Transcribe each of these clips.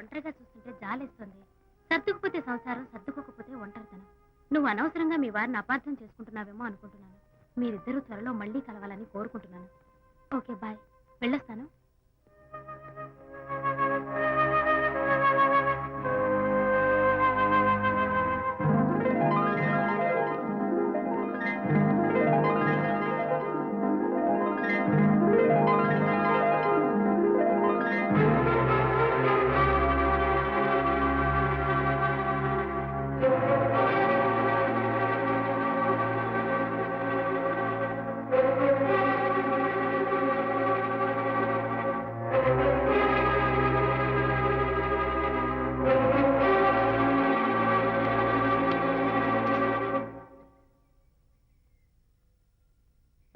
ఒంటరిగా చూస్తుంటే జాలేస్తుంది. సర్దుకుపోతే సంసారం సర్దుకోకపోతే ఒంటరితనం. నువ్వు అనవసరంగా మీ వారిని అపార్థం చేసుకుంటున్నావేమో అనుకుంటున్నాను. మీరిద్దరూ త్వరలో మళ్ళీ కలవాలని కోరుకుంటున్నాను. Okay bye. వెళ్ళొస్తాను.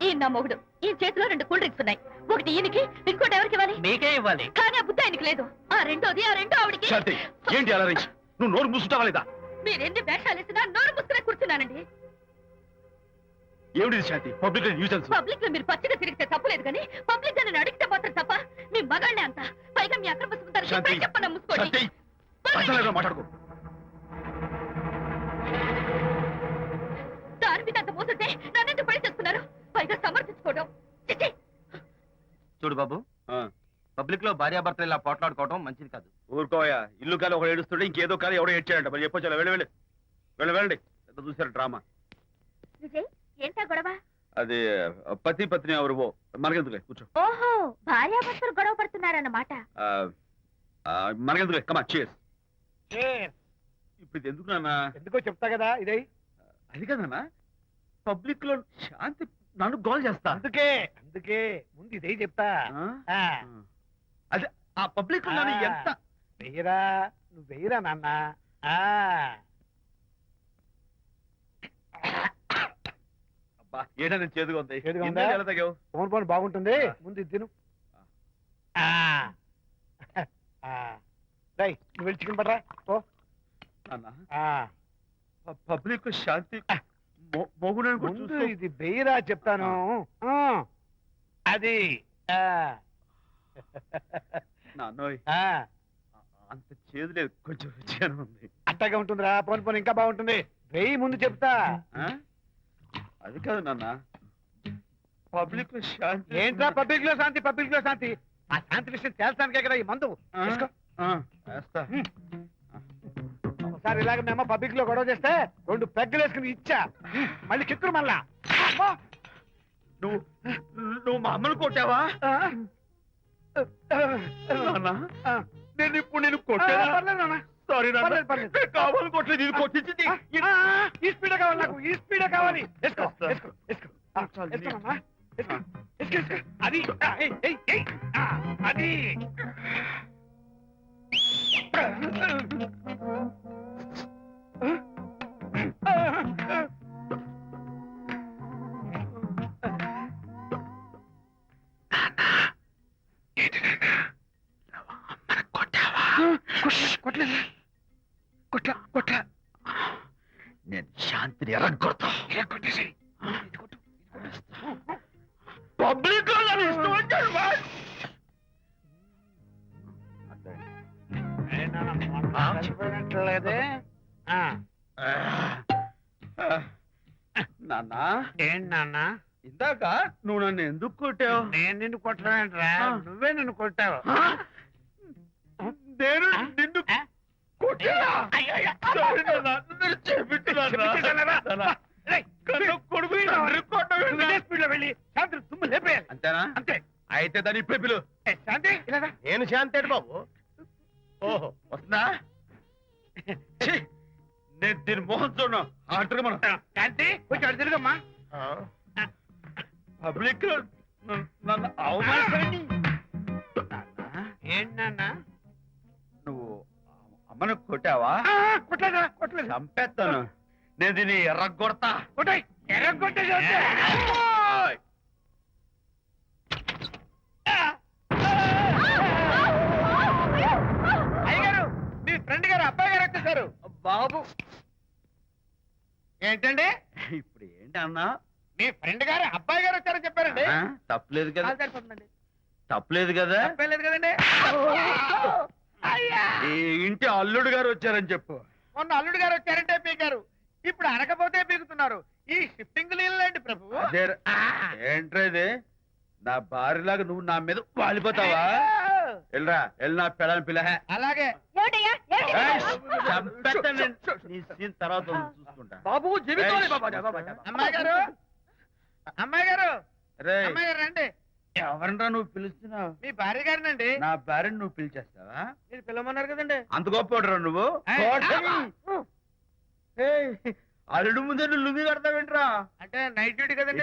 ఈ నా మొగుడు. ఈ చేతిలో రెండు కూల్ డ్రింక్స్ ఉన్నాయి. ఒకటి ఈయనకి ఇంకోటి ఎవరికి ఇవ్వాలి? మీకే ఇవ్వాలి. కానీ ఆ బుద్ధి ఆయనకి లేదు. ఆ రెండోది ఆ రెండో ఆవిడకి. శాంతి ఏంటి అలా నువ్వు నోరు మూసుకుంటావా లేదా? మీరెన్ని వేషాలు వేసినా నోరు ముసుకునే కూర్చున్నానండి. ఏమిటి శాంతి? పబ్లిక్ న్యూజెన్స్ పబ్లిక్లో మీరు పచ్చిగా తిరిగితే తప్పలేదు కానీ పబ్లిక్గా నన్ను అడిగితే మాత్రం తప్ప మీ మగాళ్ళే అంత. పైగా మీ అక్రమ సుందరం శాంతి చెప్పన్నా ముసుకోండి. శాంతి అర్థంలేదురా మాట్లాడుకో. దాని మీద అంత మోసంటే నన్నెందుకు పడి చేస్తున్నారు పైగా సమర్థించుకోవడం చిచ్చి! చూడు బాబు. పబ్లిక్లో భార్యాభర్తలు ఇలా పోట్లాడుకోవడం మంచిది కాదు. ఊరుకోయా ఇల్లు కాలి ఒకడు ఏడుస్తుంటే ఇంకేదో కాలి ఎవడో ఏడ్చాడంట. మరి చెప్పొచ్చు వెళ్ళి వెళ్ళి. వెళ్ళి వెళ్ళండి. ఎంత చూసారు డ్రామా. విజయ్ ఏంటా గొడవ? అది పతి పత్ని ఎవరు మనకెందుకులే కూర్చో. ఓహో భార్యాభర్తలు గొడవ పడుతున్నారన్నమాట. మనకెందుకులే. కమా చేస్ ఇప్పుడు ఇది ఎందుకు నాన్న? ఎందుకో చెప్తా కదా ఇదే. అది కదన్నా పబ్లిక్లో శాంతి నన్ను గోల్ చేస్తా. అందుకే అందుకే ముందు ఇదే చెప్తా. ఆ? ఆ, అది ఆ పబ్లిక్లో నన్ను ఆ. ఎంత వెయ్యరా నువ్వు వెయ్యరా నాన్న? ఆ, అబ్బా ఏడా నేను చేదుగా ఉంది? చేదుగా ఉందా? ఎలా తాగావు? బాగుంటుంది. ముందు ఇది తిను. ఆ, ఆ. రేయ్, నువ్వు వెళ్ళి చికెన్ పడరా ఓ నాన్న. ఆ, పబ్లిక్ శాంతి. ముందు ఇది వెయ్యరా చెప్తాను. ఆ, అది అంత చేదు లేదు. కొంచెం రుచిగానే ఉంది. అట్టగా ఉంటుందిరా. పోను పోను ఇంకా బాగుంటుంది. వెయ్యి ముందు చెప్తా. ఆ? అది కాదు నాన్న. పబ్లిక్లో శాంతి ఏంట్రా పబ్లిక్లో శాంతి పబ్లిక్లో శాంతి? ఆ శాంతి విషయం తేల్చడానికే కదా ఈ మందు. వేస్తా. ఒకసారి ఇలాగ మేము పబ్లిక్లో గొడవ చేస్తే రెండు పెగ్గలు వేసుకుని ఇచ్చా. మళ్ళీ కిక్కురు మళ్ళా! నువ్వు నువ్వు మా అమ్మను కొట్టావా? నాన్న. నేను ఇప్పుడు నేను కొట్టానా. సారీ నాన్న. కావాలని కొట్టలేదు ఇది కొట్టించింది ఈ స్పీడ్ కావాలి నాకు ఈ స్పీడ్ కావాలి. వేసుకో వేస్తా. కొట్ల కొట్ల. నేను శాంతిని ఎరగొడతా. పబ్లిక్ ఏంటి నాన్న? ఇందాక నువ్వు నన్ను ఎందుకు కొట్టావు? నేను నిన్ను కొట్టలేంట్రా ఆ. నువ్వే నిన్ను కొట్టావు? నేను నిన్ను శాంతి అంతేనా? అంతే. అయితే దాని ఇప్పుడే పిలు. శాంతి. నేను శాంతేడు బాబు? ఓహో వస్తుందా? నేను దీని మోహన్ చూడను. ఆటగా మనం. శాంతి కొంచెం అటు తిరుగమ్మా. పబ్లిక్ నన్ను- అవమానించండి ఏంటి నాన్న? నువ్వు అమ్మను కొట్టావా? కొట్టలేదా కొట్టలేదు. చంపేస్తాను. నేను దీన్ని ఎర్రగొడతా. కొట్టాయి ఎర్రగొట్టే! అయ్యగారు మీ ఫ్రెండ్ గారు అబ్బాయి గారు వచ్చేసారు. బాబు ఏంటండి? ఇప్పుడు ఏంటి అన్నా? మీ ఫ్రెండ్ గారు అబ్బాయి గారు వచ్చారని చెప్పారండి. ఆ, తప్పులేదు కదా. కాలు సరిపోతుందండి. తప్పులేదు కదా. తప్పేలేదు కదండి. అయ్యా! ఈ ఇంటి అల్లుడు గారు వచ్చారని చెప్పు. మొన్న అల్లుడు గారు వచ్చారంటే పీకారు. ఇప్పుడు అనకపోతే పీకుతున్నారు. ఈ షిఫ్టింగ్ లేదండి ప్రభు? అదే ఏంట్రా ఇది? నా భార్యలాగా నువ్వు నా మీద వాలిపోతావా? వెళ్ళరా వెళ్ళి నా పెళ్ళని పిల్ల అలాగే. తర్వాత చూసుకుంటా. బాబు జీవితంలో అమ్మాయి గారు? అమ్మాయి గారు? రేయ్, అమ్మాయి గారు రండి. ఎవరినరా నువ్వు పిలుస్తున్నావు? మీ భార్య గారినండి. నా భార్యను నువ్వు పిలిచేస్తావా? మీరు పిల్లమన్నారు కదండి. అంత గొప్ప నువ్వు? అల్లుడు ముందే నువ్వు లుంగి కడతావేంట్రా? అంటే నైట్ డ్యూటీ కదండి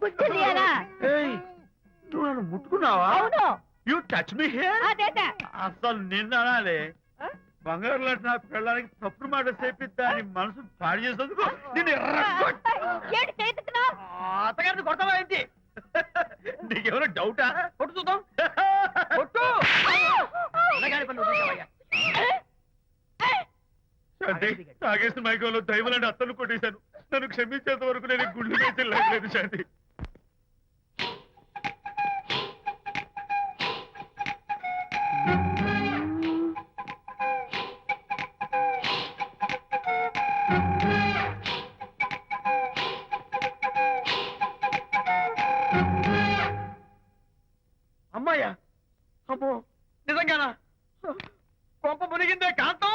చంపలేసుకుని గుజ్జు తీయాలా? ఏయ్, నువ్వు నన్ను ముట్టుకున్నావా? అవును. యూ టచ్ మీ హియర్ అదేట? అసలు నిన్న అనాలి. బంగారు లాంటి నా పిల్లలకి తప్పుడు మాట చెప్పి దాని మనసు పాడు చేసేందుకు నేను ఏంటి చేతుకున్నావు అత్తగారిని కొడతావా ఏంటి? నీకేమైనా డౌటా? కొట్టు చూద్దాం. కొట్టు! శాంతి తాగేసిన మైకంలో దైవం లాంటి అత్తను కొట్టేశాను. నన్ను క్షమించేంత వరకు నేను గుళ్ళు వేసి లేదు శాంతి. అమ్మాయ్యా అమ్మో నిజంగానా? కొంప మునిగిందే కాంతం.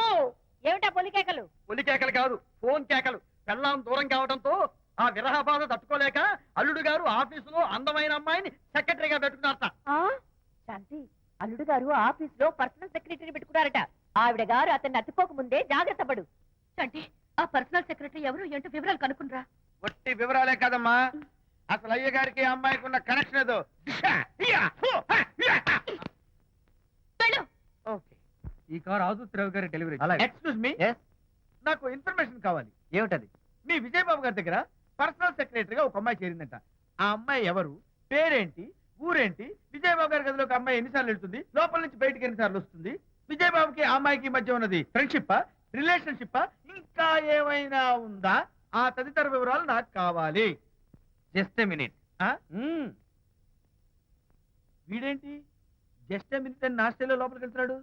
ఏమిటా పొలికేకలు? ఒలి కేకలు కాదు ఫోన్ కేకలు. పెళ్ళాం దూరం కావడంతో ఆ విరహ బాధ తట్టుకోలేక అల్లుడు గారు ఆఫీసులో అందమైన అమ్మాయిని సెక్రటరీగా పెట్టుకున్నారట. శాంతి అల్లుడు గారు ఆఫీస్లో పర్సనల్ సెక్రటరీ పెట్టుకున్నారట. ఆవిడ గారు అతన్ని అతుక్కోక ముందే జాగ్రత్త పడు. శాంతి ఆ పర్సనల్ సెక్రటరీ ఎవరు? ఏంటో వివరాలు కనుక్కునరా వట్టి వివరాలే కదమ్మా. అసలు అయ్య గారికి అమ్మాయికి ఉన్న కనెక్షన్ ఏదో. వెళ్ళు. ఓకే. ఈ కార్ ఆదుత్రావు గారి డెలివరీ. ఎక్స్క్యూజ్ మీ నాకు ఇన్ఫర్మేషన్ కావాలి. ఏమిటది? మీ విజయబాబు గారి దగ్గర పర్సనల్ సెక్రటరీగా ఒక అమ్మాయి చేరిందంట. ఆ అమ్మాయి ఎవరు? పేరేంటి? ఊరేంటి? విజయబాబు గారి గదిలో ఒక అమ్మాయి ఎన్నిసార్లు వెళ్తుంది? లోపల నుంచి బయటికి ఎన్నిసార్లు వస్తుంది? విజయబాబుకి ఆ అమ్మాయికి మధ్య ఉన్నది ఫ్రెండ్షిప్ రిలేషన్షిప్ ఇంకా ఏమైనా ఉందా? ఆ తదితర వివరాలు నాకు కావాలి. Just minute? వీడేంటి? జస్ట్ మినిట్ అని నాస్టేలో లోపలికి వెళ్తున్నాడు?